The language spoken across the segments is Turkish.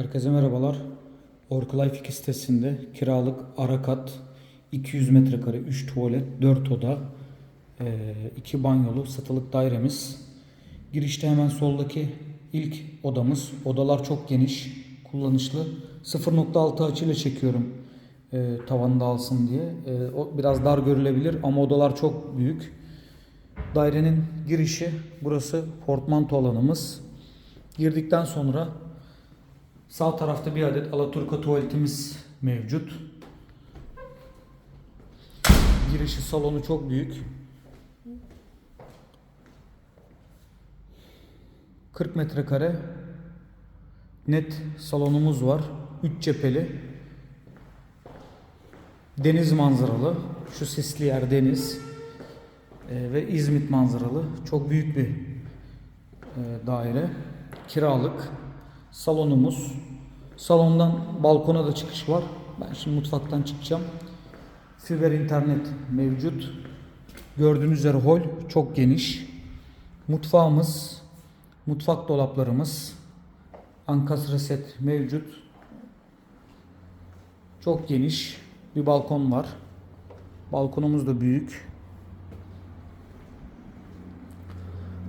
Herkese merhabalar. Orklife 2 sitesinde kiralık ara kat 200 metrekare 3 tuvalet 4 oda 2 banyolu satılık dairemiz. Girişte hemen soldaki ilk odamız. Odalar çok geniş, kullanışlı. 0.6 açıyla çekiyorum e, tavanı da alsın diye. E, o biraz dar görülebilir ama odalar çok büyük. Dairenin girişi burası portmanto alanımız. Girdikten sonra sağ tarafta bir adet Alaturka tuvaletimiz mevcut. Girişi salonu çok büyük. 40 metrekare net salonumuz var. 3 cepheli. Deniz manzaralı. Şu sisli yer deniz. Ee, ve İzmit manzaralı. Çok büyük bir e, daire. Kiralık. Salonumuz. Salondan balkona da çıkış var. Ben şimdi mutfaktan çıkacağım. Fiber internet mevcut. Gördüğünüz üzere hol çok geniş. Mutfağımız, mutfak dolaplarımız, ankastre set mevcut. Çok geniş bir balkon var. Balkonumuz da büyük.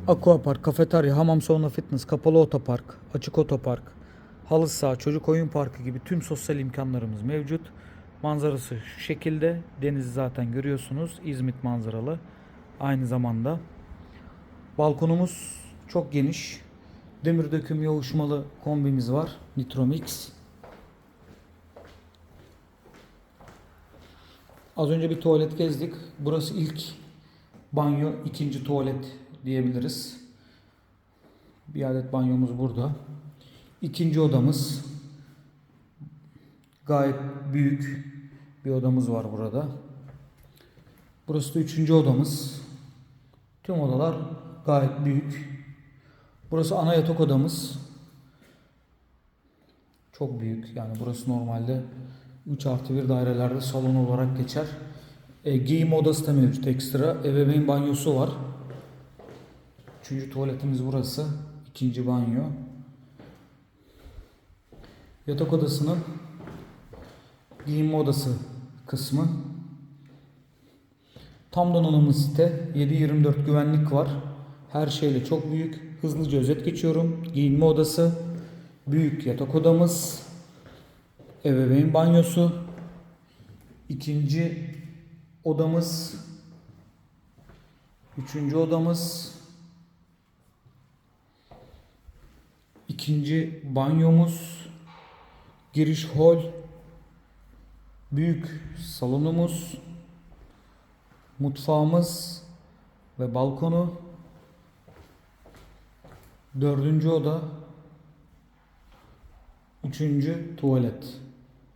Aquapark, kafeterya, hamam sauna fitness, kapalı otopark, açık otopark, halı saha, çocuk oyun parkı gibi tüm sosyal imkanlarımız mevcut. Manzarası şu şekilde. Denizi zaten görüyorsunuz. İzmit manzaralı. Aynı zamanda balkonumuz çok geniş. Demir döküm yoğuşmalı kombimiz var. Nitromix. Az önce bir tuvalet gezdik. Burası ilk banyo, ikinci tuvalet diyebiliriz. Bir adet banyomuz burada. İkinci odamız gayet büyük bir odamız var burada. Burası da üçüncü odamız. Tüm odalar gayet büyük. Burası ana yatak odamız. Çok büyük. Yani burası normalde 3 artı 1 dairelerde salon olarak geçer. E, giyim odası da mevcut ekstra. Ebeveyn banyosu var. Üçüncü tuvaletimiz burası. İkinci banyo. Yatak odasının giyinme odası kısmı. Tam donanımlı site. 7-24 güvenlik var. Her şeyle çok büyük. Hızlıca özet geçiyorum. Giyinme odası, büyük yatak odamız, ebeveyn banyosu, ikinci odamız, üçüncü odamız, ikinci banyomuz, giriş hol, büyük salonumuz, mutfağımız ve balkonu, dördüncü oda, üçüncü tuvalet.